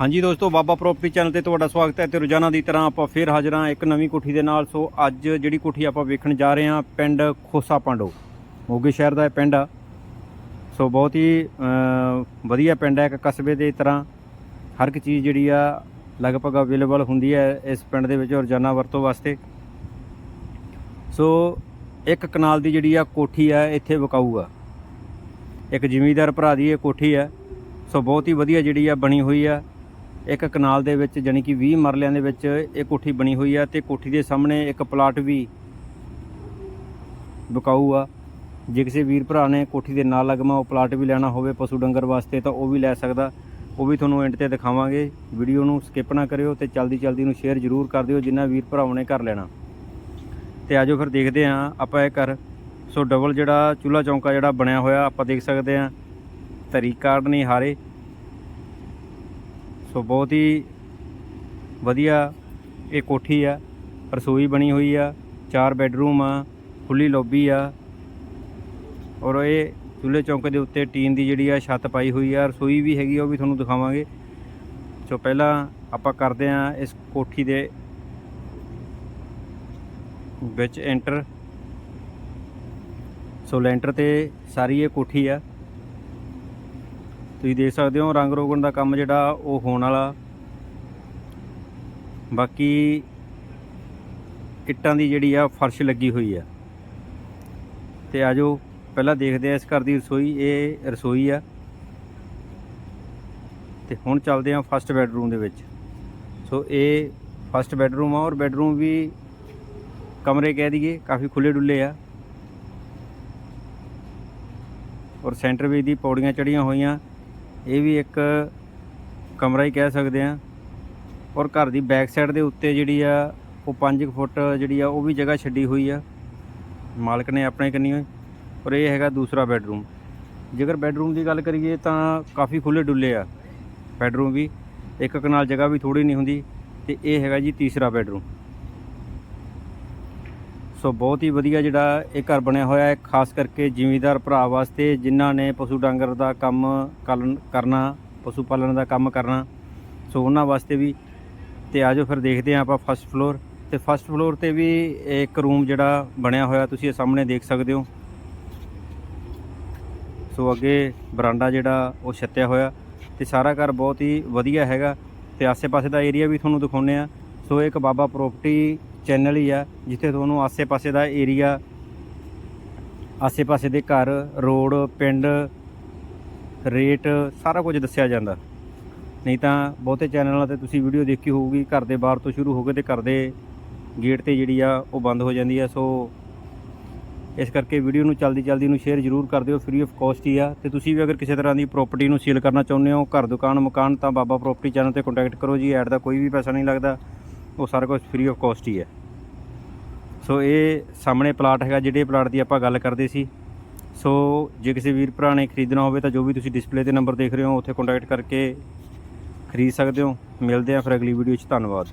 ਹਾਂਜੀ ਦੋਸਤੋ, ਬਾਬਾ property channel ਤੇ ਤੁਹਾਡਾ ਸਵਾਗਤ ਹੈ ਤੇ ਰੋਜ਼ਾਨਾ ਦੀ ਤਰ੍ਹਾਂ ਆਪਾਂ ਫੇਰ ਹਾਜ਼ਰ ਹਾਂ ਇੱਕ ਨਵੀਂ ਕੋਠੀ ਦੇ ਨਾਲ। ਸੋ ਅੱਜ ਜਿਹੜੀ ਕੋਠੀ ਆਪਾਂ ਵੇਖਣ ਜਾ ਰਹੇ ਹਾਂ, ਪਿੰਡ ਖੋਸਾ ਪਾਂਡੋ, ਮੋਗੇ ਸ਼ਹਿਰ ਦਾ ਇਹ ਪਿੰਡ ਆ। ਸੋ ਬਹੁਤ ਹੀ ਵਧੀਆ ਪਿੰਡ ਹੈ, ਇੱਕ ਕਸਬੇ ਦੇ ਤਰ੍ਹਾਂ ਹਰ ਇੱਕ ਚੀਜ਼ ਜਿਹੜੀ ਆ ਲਗਭਗ ਅਵੇਲੇਬਲ ਹੁੰਦੀ ਹੈ ਇਸ ਪਿੰਡ ਦੇ ਵਿੱਚ ਰੋਜ਼ਾਨਾ ਵਰਤੋਂ ਵਾਸਤੇ। ਸੋ ਇੱਕ ਕਨਾਲ ਦੀ ਜਿਹੜੀ ਆ ਕੋਠੀ ਆ, ਇੱਥੇ ਵਿਕਾਊ ਆ। ਇੱਕ ਜ਼ਿਮੀਂਦਾਰ ਭਰਾ ਦੀ ਇਹ ਕੋਠੀ ਆ। ਸੋ ਬਹੁਤ ਹੀ ਵਧੀਆ ਜਿਹੜੀ ਆ ਬਣੀ ਹੋਈ ਆ। ਇੱਕ ਕਨਾਲ ਦੇ ਵਿੱਚ ਜਾਣੀ ਕਿ 20 ਮਰਲਿਆਂ ਦੇ ਵਿੱਚ ਇਹ ਕੋਠੀ ਬਣੀ ਹੋਈ ਆ ਤੇ ਕੋਠੀ ਦੇ ਸਾਹਮਣੇ ਇੱਕ ਪਲਾਟ ਵੀ ਬਕਾਊ ਆ। ਜੇ ਕਿਸੇ ਵੀਰ ਭਰਾ ਨੇ ਕੋਠੀ ਦੇ ਨਾਲ ਲੱਗਮਾ ਉਹ ਪਲਾਟ ਵੀ ਲੈਣਾ ਹੋਵੇ ਪਸ਼ੂ ਡੰਗਰ ਵਾਸਤੇ ਤਾਂ ਉਹ ਵੀ ਲੈ ਸਕਦਾ। ਉਹ ਵੀ ਤੁਹਾਨੂੰ ਐਂਡ ਤੇ ਦਿਖਾਵਾਂਗੇ। ਵੀਡੀਓ ਨੂੰ ਸਕਿਪ ਨਾ ਕਰਿਓ ਤੇ ਜਲਦੀ ਜਲਦੀ ਨੂੰ ਸ਼ੇਅਰ ਜ਼ਰੂਰ ਕਰ ਦਿਓ ਜਿੰਨਾ ਵੀਰ ਭਰਾਵਾਂ ਨੇ ਘਰ ਲੈਣਾ। ਤੇ ਆਜੋ ਫਿਰ ਦੇਖਦੇ ਹਾਂ ਆਪਾਂ ਇਹ ਘਰ। ਸੋ ਡਬਲ ਜਿਹੜਾ ਚੁੱਲਾ ਚੌਂਕਾ ਜਿਹੜਾ ਬਣਿਆ ਹੋਇਆ ਆਪਾਂ ਦੇਖ ਸਕਦੇ ਹਾਂ। ਧਰੀ ਨਹੀਂ ਹਾਰੇ। ਸੋ ਬਹੁਤ ਹੀ ਵਧੀਆ ਇਹ ਕੋਠੀ ਆ। ਰਸੋਈ ਬਣੀ ਹੋਈ ਆ, ਚਾਰ ਬੈੱਡਰੂਮ ਆ ਖੁੱਲੀ ਲੌਬੀ ਆ। ਔਰ ਇਹ ਚੁੱਲ੍ਹੇ ਚੌਂਕੇ ਦੇ ਉੱਤੇ ਟੀਨ ਦੀ ਜਿਹੜੀ ਆ ਛੱਤ ਪਾਈ ਹੋਈ ਆ। ਰਸੋਈ ਵੀ ਹੈਗੀ ਆ, ਉਹ ਵੀ ਤੁਹਾਨੂੰ ਦਿਖਾਵਾਂਗੇ। ਸੋ ਪਹਿਲਾਂ ਆਪਾਂ ਕਰਦੇ ਆ ਇਸ ਕੋਠੀ ਦੇ ਵਿੱਚ ਐਂਟਰ ਸੋ ਲੈਂਟਰ ਤੇ ਸਾਰੀ ਇਹ ਕੋਠੀ ਆ। ਤੁਸੀਂ ਦੇਖ ਸਕਦੇ ਹੋ ਰੰਗ ਰੋਗਣ ਦਾ ਕੰਮ ਜਿਹੜਾ ਉਹ ਹੋਣ ਵਾਲਾ। ਬਾਕੀ ਇੱਟਾਂ ਦੀ ਜਿਹੜੀ ਆ ਫਰਸ਼ ਲੱਗੀ ਹੋਈ ਆ। ਤੇ ਆਜੋ ਪਹਿਲਾਂ ਦੇਖਦੇ ਆ ਇਸ ਘਰ ਦੀ ਰਸੋਈ, ਇਹ ਰਸੋਈ ਆ। ਤੇ ਹੁਣ ਚੱਲਦੇ ਆ ਫਸਟ ਬੈਡਰੂਮ ਦੇ ਵਿੱਚ। ਸੋ ਇਹ ਫਸਟ ਬੈਡਰੂਮ ਆ ਔਰ ਬੈਡਰੂਮ ਵੀ ਕਮਰੇ ਕਹਿ ਦਈਏ, ਕਾਫੀ ਖੁੱਲੇ ਡੁੱਲੇ ਆ। ਔਰ ਸੈਂਟਰ ਵਿੱਚ ਦੀ ਪੌੜੀਆਂ ਚੜੀਆਂ ਹੋਈਆਂ। ਇਹ ਵੀ ਇੱਕ ਕਮਰਾ ਹੀ ਕਹਿ ਸਕਦੇ ਆ ਔਰ ਘਰ ਦੀ ਬੈਕ ਸਾਈਡ ਦੇ ਉੱਤੇ ਜਿਹੜੀ ਆ, ਉਹ 5 ਫੁੱਟ ਜਿਹੜੀ ਆ, ਉਹ ਵੀ ਜਗ੍ਹਾ ਛੱਡੀ ਹੋਈ ਆ। ਮਾਲਕ ਨੇ ਆਪਣੇ ਕੰਨੀ ਔਰ ਇਹ ਹੈਗਾ ਦੂਸਰਾ ਬੈੱਡਰੂਮ ਜੇਕਰ ਬੈੱਡਰੂਮ ਦੀ ਗੱਲ ਕਰੀਏ ਤਾਂ ਕਾਫੀ ਖੁੱਲੇ ਡੁੱਲੇ ਆ ਬੈੱਡਰੂਮ ਵੀ। ਇੱਕ ਕਨਾਲ ਜਗ੍ਹਾ ਵੀ ਥੋੜੀ ਨਹੀਂ ਹੁੰਦੀ ਤੇ ਇਹ ਹੈਗਾ ਜੀ ਤੀਸਰਾ ਬੈੱਡਰੂਮ ਸੋ ਬਹੁਤ ਹੀ ਵਧੀਆ ਜਿਹੜਾ ਇਹ ਘਰ ਬਣਿਆ ਹੋਇਆ ਹੈ, ਖਾਸ ਕਰਕੇ ਜ਼ਿਮੀਂਦਾਰ ਭਰਾ ਵਾਸਤੇ ਜਿਨ੍ਹਾਂ ਨੇ ਪਸ਼ੂ ਡੰਗਰ ਦਾ ਕੰਮ ਕਰਨ- ਕਰਨਾ, ਪਸ਼ੂ ਪਾਲਣ ਦਾ ਕੰਮ ਕਰਨਾ। ਸੋ ਉਹਨਾਂ ਵਾਸਤੇ ਵੀ ਤੇ ਆਜੋ ਫਿਰ ਦੇਖਦੇ ਹਾਂ ਆਪਾਂ ਫਸਟ ਫਲੋਰ ਤੇ ਫਸਟ ਫਲੋਰ ਤੇ ਵੀ ਇੱਕ ਰੂਮ ਜਿਹੜਾ ਬਣਿਆ ਹੋਇਆ, ਤੁਸੀਂ ਇਹ ਸਾਹਮਣੇ ਦੇਖ ਸਕਦੇ ਹੋ। ਸੋ ਅੱਗੇ ਬਰਾਂਡਾ ਜਿਹੜਾ ਉਹ ਛੱਤਿਆ ਹੋਇਆ ਤੇ ਸਾਰਾ ਘਰ ਬਹੁਤ ਹੀ ਵਧੀਆ ਹੈਗਾ ਤੇ ਆਸੇ-ਪਾਸੇ ਦਾ ਏਰੀਆ ਵੀ ਤੁਹਾਨੂੰ ਦਿਖਾਉਂਦੇ ਆ ਸੋ ਇਹ ਇੱਕ ਬਾਬਾ ਪ੍ਰੋਪਰਟੀ ਚੈਨਲ ਹੀ ਆ, ਜਿੱਥੇ ਤੁਹਾਨੂੰ ਆਸੇ-ਪਾਸੇ ਦਾ ਏਰੀਆ ਆਸੇ-ਪਾਸੇ ਦੇ ਘਰ, ਰੋਡ, ਪਿੰਡ, ਰੇਟ, ਸਾਰਾ ਕੁਝ ਦੱਸਿਆ ਜਾਂਦਾ। ਨਹੀਂ ਤਾਂ ਬਹੁਤੇ ਚੈਨਲਾਂ ਤੇ ਤੁਸੀਂ ਵੀਡੀਓ ਦੇਖੀ ਹੋਊਗੀ, ਘਰ ਦੇ ਬਾਹਰ ਤੋਂ ਸ਼ੁਰੂ ਹੋ ਕੇ ਤੇ ਘਰ ਦੇ ਗੇਟ ਤੇ ਜਿਹੜੀ ਆ, ਉਹ ਬੰਦ ਹੋ ਜਾਂਦੀ ਆ। ਸੋ ਇਸ ਕਰਕੇ ਵੀਡੀਓ ਨੂੰ ਜਲਦੀ ਜਲਦੀ ਨੂੰ ਸ਼ੇਅਰ ਜ਼ਰੂਰ ਕਰ ਦਿਓ ਫ੍ਰੀ ਆਫ ਕਾਸਟ ਹੀ ਆ। ਤੇ ਤੁਸੀਂ ਵੀ ਅਗਰ ਕਿਸੇ ਤਰ੍ਹਾਂ ਦੀ ਪ੍ਰਾਪਰਟੀ ਨੂੰ ਸੇਲ ਕਰਨਾ ਚਾਹੁੰਦੇ ਹੋ, ਘਰ, ਦੁਕਾਨ, ਮਕਾਨ, ਤਾਂ ਬਾਬਾ ਪ੍ਰਾਪਰਟੀ ਚੈਨਲ ਤੇ ਕੰਟੈਕਟ ਕਰੋ ਜੀ। ਐਡ ਦਾ ਕੋਈ ਵੀ ਪੈਸਾ ਨਹੀਂ ਲੱਗਦਾ, ਉਹ ਸਾਰਾ ਕੁਝ ਫ੍ਰੀ ਆਫ ਕਾਸਟ ਹੀ ਹੈ ਸੋ ਇਹ ਸਾਹਮਣੇ ਪਲਾਟ ਹੈਗਾ, ਜਿਹੜੇ ਪਲਾਟ ਦੀ ਆਪਾਂ ਗੱਲ ਕਰਦੇ ਸੀ। ਸੋ ਜੇ ਕਿਸੇ ਵੀਰ ਭਰਾ ਨੇ ਖਰੀਦਣਾ ਹੋਵੇ ਤਾਂ ਜੋ ਵੀ ਤੁਸੀਂ ਡਿਸਪਲੇ ਤੇ ਨੰਬਰ ਦੇਖ ਰਹੇ ਹੋ, ਉੱਥੇ ਕੰਟੈਕਟ ਕਰਕੇ ਖਰੀਦ ਸਕਦੇ ਹੋ। ਮਿਲਦੇ ਆ ਫਿਰ ਅਗਲੀ ਵੀਡੀਓ 'ਚ ਧੰਨਵਾਦ।